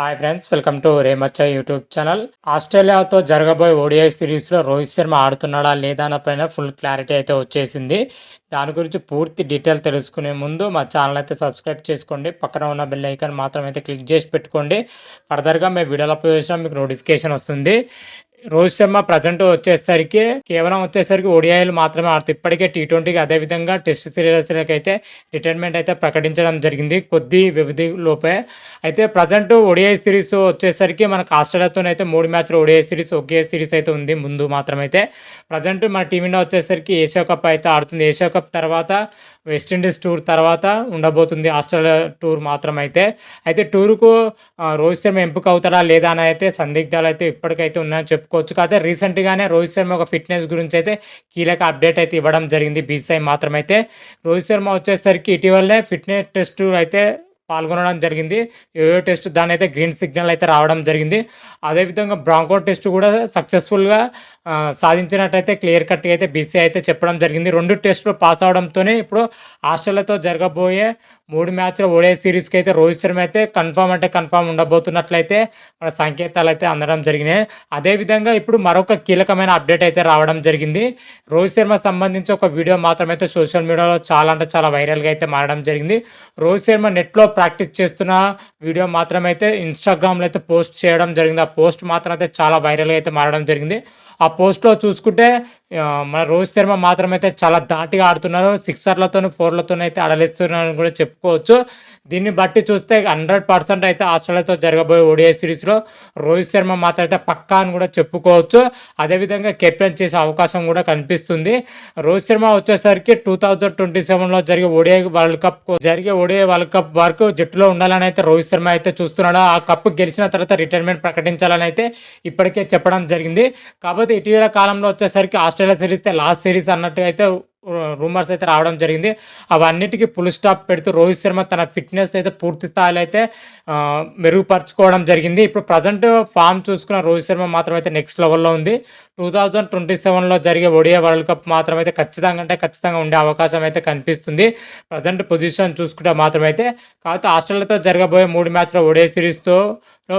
Hi friends welcome to రేమచ్చ YouTube channel ఆస్ట్రేలియాతో జరగబోయే ఓడిఐ సిరీస్లో రోహిత్ శర్మ ఆడుతున్నాడా లేదా అన్న ఫుల్ క్లారిటీ అయితే వచ్చేసింది. దాని గురించి పూర్తి డీటెయిల్ తెలుసుకునే ముందు మా ఛానల్ అయితే సబ్స్క్రైబ్ చేసుకోండి. పక్కన ఉన్న బెల్ ఐకాన్ మాత్రం అయితే క్లిక్ చేసి పెట్టుకోండి. ఫర్దర్గా మేము వీడియోలో అప్లోడ్ చేసినా మీకు నోటిఫికేషన్ వస్తుంది. రోహిత్ శర్మ ప్రజెంట్ వచ్చేసరికి కేవలం వచ్చేసరికి ఓడిఐలు మాత్రమే ఆడుతుంది ఇప్పటికే టీ ట్వంటీకి అదేవిధంగా టెస్ట్ సిరీస్లకు అయితే రిటైర్మెంట్ అయితే ప్రకటించడం జరిగింది కొద్ది వ్యవధి లోపే. అయితే ప్రజెంట్ ఓడిఐ సిరీస్ వచ్చేసరికి మనకు ఆస్ట్రేలియాతో అయితే మూడు మ్యాచ్లు ఓడిఐ సిరీస్ ఒకే సిరీస్ అయితే ఉంది ముందు మాత్రమైతే. ప్రజెంట్ మన టీమిండియా వచ్చేసరికి ఏషియా కప్ అయితే ఆడుతుంది. ఏషియా కప్ తర్వాత వెస్టిండీస్ టూర్ తర్వాత ఉండబోతుంది ఆస్ట్రేలియా టూర్ మాత్రం అయితే అయితే టూర్కు రోహిత్ శర్మ ఎంపిక అవుతాడా లేదా అని అయితే సందిగ్ధాలు అయితే ఇప్పటికైతే ఉన్నాయని చెప్పుకోవచ్చు కాకపోతే రీసెంట్గానే రోహిత్ శర్మ ఒక ఫిట్నెస్ గురించి అయితే కీలక అప్డేట్ అయితే ఇవ్వడం జరిగింది. బీసీఐ మాత్రమైతే రోహిత్ శర్మ వచ్చేసరికి ఇటీవలనే ఫిట్నెస్ టెస్ట్ అయితే పాల్గొనడం జరిగింది. ఏవో టెస్ట్ దాని అయితే గ్రీన్ సిగ్నల్ అయితే రావడం జరిగింది. అదేవిధంగా బ్రాంకో టెస్ట్ కూడా సక్సెస్ఫుల్గా సాధించినట్టయితే క్లియర్ కట్గా అయితే బీసీ అయితే చెప్పడం జరిగింది. రెండు టెస్టులు పాస్ అవడంతోనే ఇప్పుడు ఆస్ట్రేలియాతో జరగబోయే మూడు మ్యాచ్ల ఓడే సిరీస్కి అయితే రోహిత్ శర్మ అయితే కన్ఫామ్ అంటే కన్ఫామ్ ఉండబోతున్నట్లయితే మన సంకేతాలు అయితే అందడం జరిగినాయి. అదేవిధంగా ఇప్పుడు మరొక కీలకమైన అప్డేట్ అయితే రావడం జరిగింది. రోహిత్ శర్మ సంబంధించి ఒక వీడియో మాత్రమైతే సోషల్ మీడియాలో చాలా అంటే చాలా వైరల్గా అయితే మారడం జరిగింది. రోహిత్ శర్మ నెట్లో ప్రాక్టీస్ చేస్తున్న వీడియో మాత్రమైతే ఇన్స్టాగ్రామ్లో అయితే పోస్ట్ చేయడం జరిగింది. ఆ పోస్ట్ మాత్రం అయితే చాలా వైరల్గా అయితే మారడం జరిగింది. ఆ పోస్ట్లో చూసుకుంటే మన రోహిత్ శర్మ మాత్రమైతే చాలా దాటిగా ఆడుతున్నారు. సిక్సర్లతో ఫోర్లతో అయితే అడలిస్తున్నారని కూడా చెప్పుకోవచ్చు. దీన్ని బట్టి చూస్తే హండ్రెడ్ పర్సెంట్ అయితే ఆస్ట్రేలియాతో జరగబోయే ఓడిఐ సిరీస్లో రోహిత్ శర్మ మాత్రం అయితే పక్కా అని కూడా చెప్పుకోవచ్చు. అదేవిధంగా కెప్టెన్ చేసే అవకాశం కూడా కనిపిస్తుంది. రోహిత్ శర్మ వచ్చేసరికి టూ థౌజండ్ ట్వంటీ సెవెన్లో జరిగే ఓడిఐ వరల్డ్ కప్ జరిగే ఓడిఐ వరల్డ్ కప్ వరకు జట్టులో ఉండాలని అయితే రోహిత్ శర్మ అయితే చూస్తున్నాడు. ఆ కప్ గెలిచిన తర్వాత రిటైర్మెంట్ ప్రకటించాలని అయితే ఇప్పటికే చెప్పడం జరిగింది. కాబట్టి ఇటీవల కాలంలో వచ్చేసరికి ఆస్ట్రేలియా సిరీస్ లాస్ట్ సిరీస్ అన్నట్టుగా అయితే రూమర్స్ అయితే రావడం జరిగింది. అవన్నిటికీ ఫుల్ స్టాప్ పెడుతూ రోహిత్ శర్మ తన ఫిట్నెస్ అయితే పూర్తి స్థాయిలో అయితే మెరుగుపరచుకోవడం జరిగింది. ఇప్పుడు ప్రజెంట్ ఫామ్ చూసుకున్న రోహిత్ శర్మ మాత్రం అయితే నెక్స్ట్ లెవెల్లో ఉంది. టూ థౌజండ్ ట్వంటీ సెవెన్లో జరిగే ఒడియా వరల్డ్ కప్ మాత్రం అయితే ఖచ్చితంగా అంటే ఖచ్చితంగా ఉండే అవకాశం అయితే కనిపిస్తుంది. ప్రజెంట్ పొజిషన్ చూసుకుంటే మాత్రం అయితే కాకపోతే ఆస్ట్రేలియాతో జరగబోయే మూడు మ్యాచ్ల ఒడియా సిరీస్తో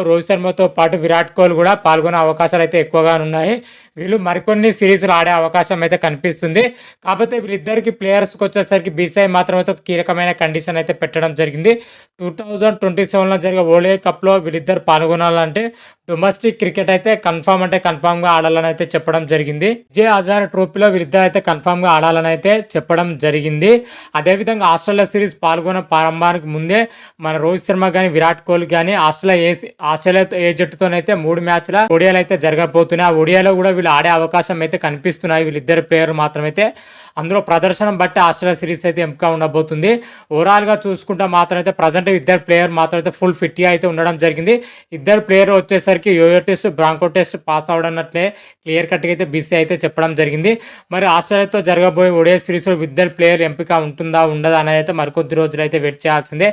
రోహిత్ శర్మతో పాటు విరాట్ కోహ్లీ కూడా పాల్గొనే అవకాశాలు అయితే ఎక్కువగా ఉన్నాయి. వీళ్ళు మరికొన్ని సిరీస్లు ఆడే అవకాశం అయితే కనిపిస్తుంది. కాకపోతే వీళ్ళిద్దరికి ప్లేయర్స్కి వచ్చేసరికి బీసీఐ మాత్రం అయితే కీలకమైన కండిషన్ అయితే పెట్టడం జరిగింది. టూ థౌజండ్ ట్వంటీ సెవెన్లో జరిగే ఓడే కప్లో వీళ్ళిద్దరు పాల్గొనాలంటే డొమెస్టిక్ క్రికెట్ అయితే కన్ఫామ్ అంటే కన్ఫామ్గా ఆడాలని అయితే చెప్పడం జరిగింది. జే హజార్ ట్రోఫీలో వీరిద్దరు అయితే కన్ఫామ్గా ఆడాలని అయితే చెప్పడం జరిగింది. అదేవిధంగా ఆస్ట్రేలియా సిరీస్ పాల్గొన్న ప్రారంభానికి ముందే మన రోహిత్ శర్మ కానీ విరాట్ కోహ్లీ కానీ ఆస్ట్రేలియా ఏ ఆస్ట్రేలియా ఏ జట్టుతోనైతే మూడు మ్యాచ్ల ఒడియాలు అయితే జరగబోతున్నాయి. ఆ ఒడియాలో కూడా వీళ్ళు ఆడే అవకాశం అయితే కనిపిస్తున్నాయి. వీళ్ళిద్దరు ప్లేయర్ మాత్రమైతే అందులో ప్రదర్శన బట్టి ఆస్ట్రేలియా సిరీస్ అయితే ఎంపిక ఉండబోతుంది. ఓవరాల్గా చూసుకుంటే మాత్రం అయితే ప్రజెంట్ ఇద్దరు ప్లేయర్ మాత్రం అయితే ఫుల్ ఫిట్గా అయితే ఉండడం జరిగింది. ఇద్దరు ప్లేయర్ వచ్చేసరికి yo-yo test bronco test pass అవడన్నట్లే clear కట్గా అయితే బీసీ అయితే చెప్పడం జరిగింది. మరి ఆస్ట్రేలియాతో జరగబోయే ఒడియా సిరీస్లో ఇద్దరు ప్లేయర్ ఎంపిక ఉంటుందా ఉండదా అనేది అయితే మరికొద్ది రోజులు అయితే వెయిట్ చేయాల్సిందే.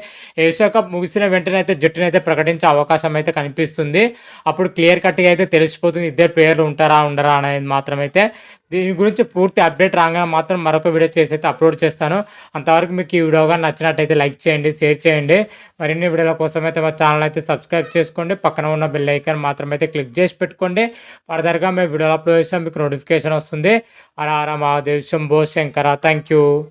ఏషియా కప్ ముగిసిన వెంటనే అయితే జట్టును అయితే ప్రకటించే అవకాశం అయితే కనిపిస్తుంది. అప్పుడు క్లియర్ కట్గా అయితే తెలిసిపోతుంది ఇద్దరు ప్లేయర్లు ఉంటారా ఉండరా అనేది మాత్రమైతే. దీని గురించి పూర్తి అప్డేట్ రాగానే మాత్రం మరొక వీడియో చేసి అయితే అప్లోడ్ చేస్తాను. అంతవరకు మీకు ఈ వీడియోగా నచ్చినట్టయితే లైక్ చేయండి షేర్ చేయండి. మరిన్ని వీడియోల కోసం అయితే మా ఛానల్ అయితే సబ్స్క్రైబ్ చేసుకోండి. పక్కన ఉన్న బెల్ ఐకాన్ మాత్రం అయితే క్లిక్ చేసి పెట్టుకోండి. ఫర్దర్గా మేము వీడియోలు అప్లోడ్ చేస్తాం మీకు నోటిఫికేషన్ వస్తుంది. అరా మహాదేవ్ శంభో శంకర. Thank you.